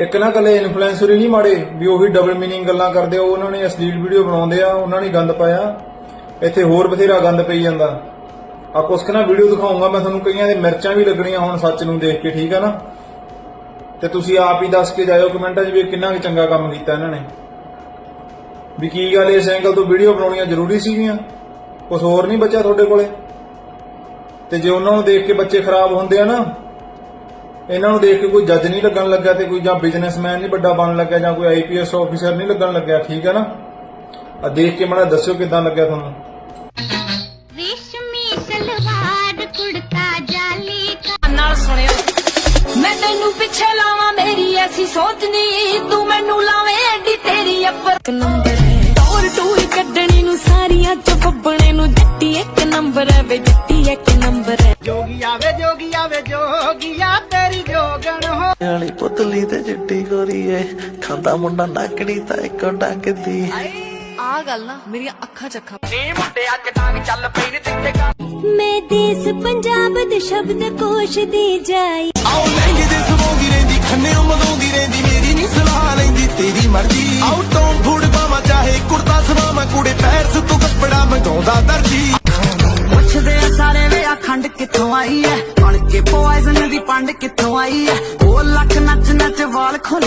ਇੱਕ ਨਾ ਕੱਲੇ ਇਨਫਲੂਐਂਸਰ ਹੀ ਨਹੀਂ ਮਾੜੇ, ਵੀ ਉਹੀ ਡਬਲ ਮੀਨਿੰਗ ਗੱਲਾਂ ਕਰਦੇ ਆ, ਉਹਨਾਂ ਨੇ ਅਸਲੀਲ ਵੀਡੀਓ ਬਣਾਉਂਦੇ ਆ, ਉਹਨਾਂ ਨੇ ਗੰਦ ਪਾਇਆ। ਇੱਥੇ ਹੋਰ ਬਥੇਰਾ ਗੰਦ ਪਈ ਜਾਂਦਾ। ਆ ਕੁਛ ਕੁ ਨਾ ਵੀਡੀਓ ਦਿਖਾਉਂਗਾ, ਮੈਂ ਤੁਹਾਨੂੰ ਕਈਆਂ ਦੇ ਮਿਰਚਾਂ ਵੀ ਲੱਗਣੀਆਂ ਹੁਣ ਸੱਚ ਨੂੰ ਦੇਖ ਕੇ, ਠੀਕ ਆ ਨਾ? ਤੇ ਤੁਸੀਂ ਆਪ ਹੀ ਦੱਸ ਕੇ ਜਾਇਓ ਕਮੈਂਟਾਂ 'ਚ ਵੀ ਕਿੰਨਾ ਕੁ ਚੰਗਾ ਕੰਮ ਕੀਤਾ ਇਹਨਾਂ ਨੇ। ਵੀ ਕੀ ਗੱਲ, ਇਸ ਐਂਗਲ ਤੋਂ ਵੀਡੀਓ ਬਣਾਉਣੀਆਂ ਜ਼ਰੂਰੀ ਸੀਗੀਆਂ? ਕੁਝ ਹੋਰ ਨਹੀਂ ਬਚਿਆ ਤੁਹਾਡੇ ਕੋਲੇ? ਤੇ ਜੇ ਉਹਨਾਂ ਨੂੰ ਦੇਖ ਕੇ ਬੱਚੇ ਖਰਾਬ ਹੁੰਦੇ ਆ ਨਾ ਇਹਨਾਂ ਨੂੰ ਦੇਖ ਕੇ ਕੋਈ ਜੱਜ ਨਹੀਂ ਲੱਗਣ ਲੱਗਾ ਤੇ ਕੋਈ ਜਾਂ ਬਿਜ਼ਨਸਮੈਨ ਨਹੀਂ ਵੱਡਾ ਬਣਨ ਲੱਗਿਆ ਜਾਂ ਕੋਈ ਆਈਪੀਐਸ ਆਫੀਸਰ ਨਹੀਂ ਲੱਗਣ ਲੱਗਿਆ ਠੀਕ ਹੈ ਨਾ? ਆ ਦੇਖ ਕੇ ਮੜਾ ਦੱਸਿਓ ਕਿਦਾਂ ਲੱਗਿਆ ਤੁਹਾਨੂੰ। ਰੇਸ਼ਮੀ ਸਲਵਾਰ ਕੁੜਤਾ ਜਾਲੀ ਕਾ ਨਾਲ ਸੁਣਿਓ। ਮੈਂ ਤੈਨੂੰ ਪਿੱਛੇ ਲਾਵਾਂ ਮੇਰੀ ਐਸੀ ਸੋਚ ਨਹੀਂ। ਤੂੰ ਮੈਨੂੰ ਲਾਵੇਂ ਐਡੀ ਤੇਰੀ ਅੱਪਰ ਇੱਕ ਨੰਬਰ ਹੈ। ਟੋਰ ਟੂਰ ਕੱਢਣੀ ਨੂੰ ਸਾਰੀਆਂ ਚ ਫੱਬਣੇ ਨੂੰ ਜੱਟੀ। ਇੱਕ ਨੰਬਰ ਹੈ ਵੇ ਜੱਟੀ ਇੱਕ ਨੰਬਰ ਹੈ। ਜੋਗੀ ਆਵੇ ਜੋਗੀ ਆਵੇ ਹੋ। ਵਾਲੀ ਪੁਤਲੀ ਤੇ ਚਿੱਟੀ ਗੋਰੀ ਏ ਖਾਂਦਾ ਮੁੰਡਾ ਨਾਕੜੀ ਤਾਂ ਇੱਕੋ ਡੰਕਦੀ ਆ ਗੱਲ ਨਾ ਮੇਰੀਆਂ ਅੱਖਾਂ ਚ ਅੱਖਾਂ ਨੀ ਮੁੰਡੇ ਅੱਜ ਡਾਂਗ ਚੱਲ ਪਈ ਨੀ ਦਿੱਤੇ ਗਾ। ਮੈਂ ਦੇਸ ਪੰਜਾਬ ਦੇ ਸ਼ਬਦ ਕੋਸ਼ ਦੀ ਜਾਈ। ਆਓ ਲਹਿੰਗੇ ਦੇ ਸਵਾਉਂਦੀ ਆ, ਖੰਡ ਕਿੱਥੋਂ ਆਈ ਐ? ਬਣ ਕੇ ਪੋਇਜ਼ਨ ਦੀ ਪੰਡ ਕਿੱਥੋਂ ਆਈ ਐ? ਉਹ ਲੱਖ ਨੱਚ ਨੱਚ ਵਾਲ ਖੁੱਲ